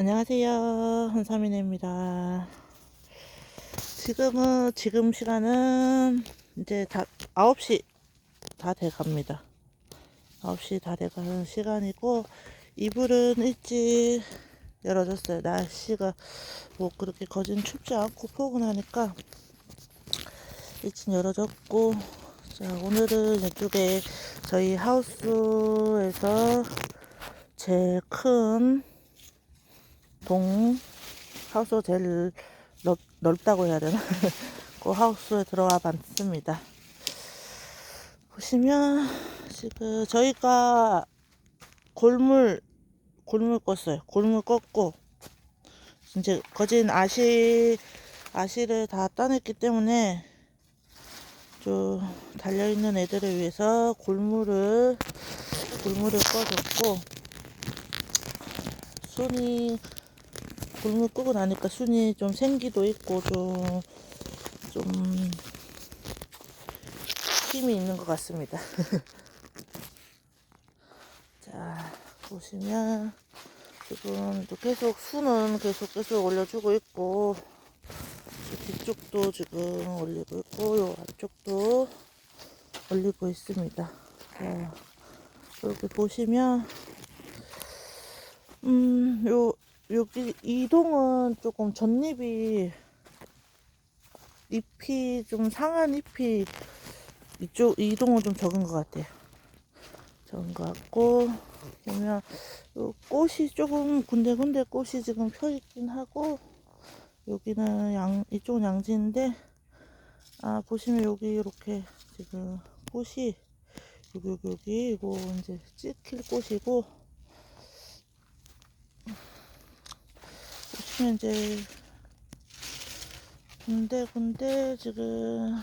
안녕하세요. 한사민입니다. 지금은, 지금 시간은 이제 다, 9시 다 돼 갑니다. 9시 다 돼 가는 시간이고, 이불은 일찍 열어줬어요. 날씨가 뭐 그렇게 거진 춥지 않고 포근하니까 일찍 열어줬고, 자, 오늘은 이쪽에 저희 하우스에서 제일 큰 동 하우스 제일 넓, 넓다고 해야 되나? 그 하우스에 들어와 봤습니다. 보시면 지금 저희가 골물 골물 껐어요. 골물 껐고 이제 거진 아시 아시를 다 따냈기 때문에 좀 달려 있는 애들을 위해서 골물을 골물을 꺼줬고 손이 골물 끄고 나니까 순이 좀 생기도 있고 좀, 좀 힘이 있는 것 같습니다. 자, 보시면 지금 또 계속 순은 계속 계속 올려주고 있고 뒤쪽도 지금 올리고 있고 요 앞쪽도 올리고 있습니다. 자, 여기 보시면 음, 요 여기 이동은 조금 전잎이 잎이 좀 상한 잎이 이쪽 이동은 좀 적은 것 같아요. 적은 것 같고 보면 요 꽃이 조금 군데군데 꽃이 지금 펴 있긴 하고 여기는 양 이쪽은 양지인데 아 보시면 여기 이렇게 지금 꽃이 여기 여기 여기 이거 이제 찍힐 꽃이고 보시면 이제 군데 군데 지금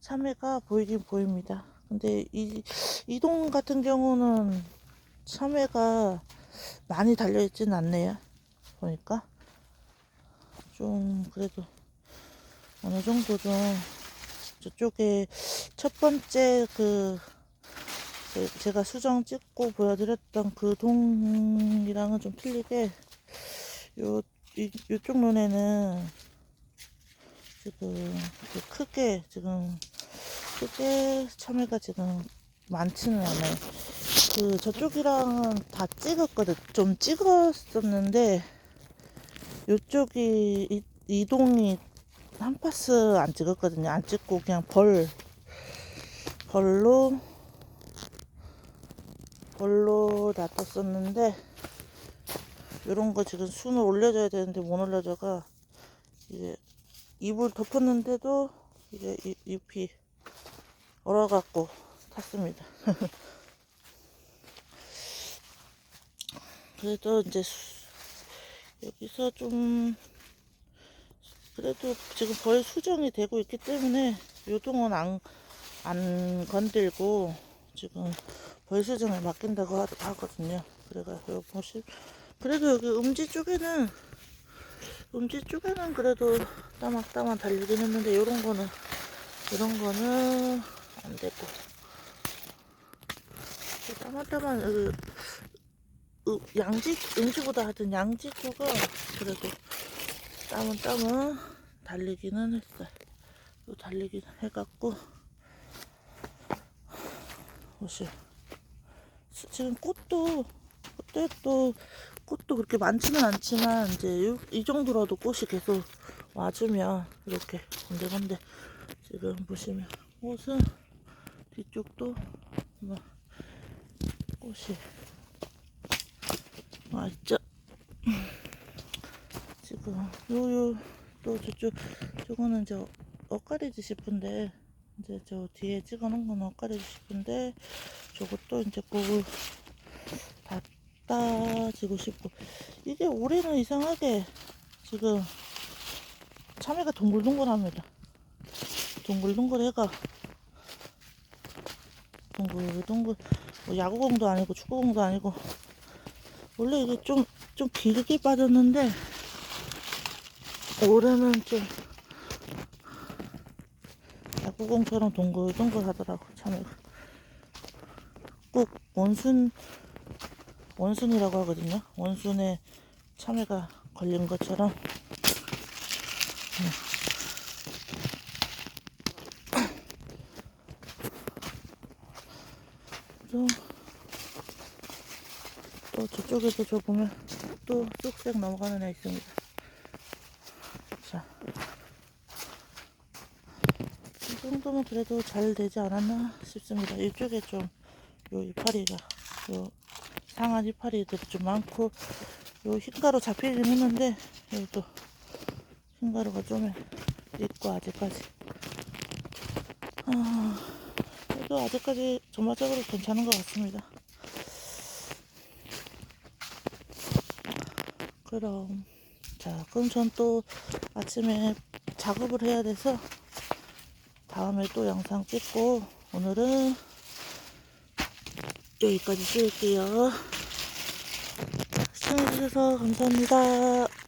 참외가 보이긴 보입니다. 근데 이 이 동 같은 경우는 참외가 많이 달려 있지는 않네요. 보니까 좀 그래도 어느 정도 좀 저쪽에 첫 번째 그 제- 제가 수정 찍고 보여드렸던 그 동이랑은 좀 틀리게 요, 이, 요쪽 눈에는 지금 크게 지금 크게 참외가 지금 많지는 않아요. 그 저쪽이랑은 다 찍었거든. 좀 찍었었는데 요쪽이 이, 이 동이 한 파스 안 찍었거든요. 안 찍고 그냥 벌 벌로 벌로 놔뒀었는데 이런 거 지금 순을 올려줘야 되는데 못 올려줘가 이게 잎을 덮었는데도 잎- 잎이 얼어갖고 탔습니다. 그래도 이제 수- 여기서 좀 그래도 지금 벌 수정이 되고 있기 때문에 요동은 안, 안 건들고 지금 벌 수정에 맡긴다고 하, 하거든요. 그래가 여기 보시 그래도 여기 음지 쪽에는 음지 쪽에는 그래도 따막따막 달리긴 했는데 요런 거는 이런 거는 안 되고 따막따막 그, 으, 양지 음지보다 하여튼 양지 쪽은 그래도 땀은 땀은 달리기는 했어요. 또 달리긴 해갖고 보시 지금 꽃도 꽃도 또 꽃도 그렇게 많지는 않지만 이제 요- 이 정도라도 꽃이 계속 와주면 이렇게 건데건데 지금 보시면 꽃은 뒤쪽도 뭐 꽃이 와 있죠. 지금 요요 또 저쪽 저거는 이제 엇가리지 싶은데 이제 저 뒤에 찍어놓은 건 엇가리지 싶은데 저것도 이제 따지고 싶고 이게 올해는 이상하게 지금 참외가 동글동글합니다. 동글동글해가 동글동글 뭐 야구공도 아니고 축구공도 아니고 원래 이게 좀 좀 길게 빠졌는데 올해는 좀 야구공처럼 동글동글 하더라고 참외가 꼭 원순 원순이라고 하거든요. 원순에 참외가 걸린 것처럼 또, 또 저쪽에도 저 보면 또 쑥색 넘어가는 애 있습니다. 자, 이 정도면 그래도 잘 되지 않았나 싶습니다. 이쪽에 좀 요 이파리가 요 상한 이파리들이 좀 많고 요 흰가루 잡히긴 했는데 여기도 흰가루가 좀 있고 아직까지 아, 그래도 아직까지 전반적으로 괜찮은 것 같습니다. 그럼 자 그럼 전 또 아침에 작업을 해야 돼서 다음에 또 영상 찍고 오늘은 여기까지 찍을게요. 시청해주셔서 감사합니다.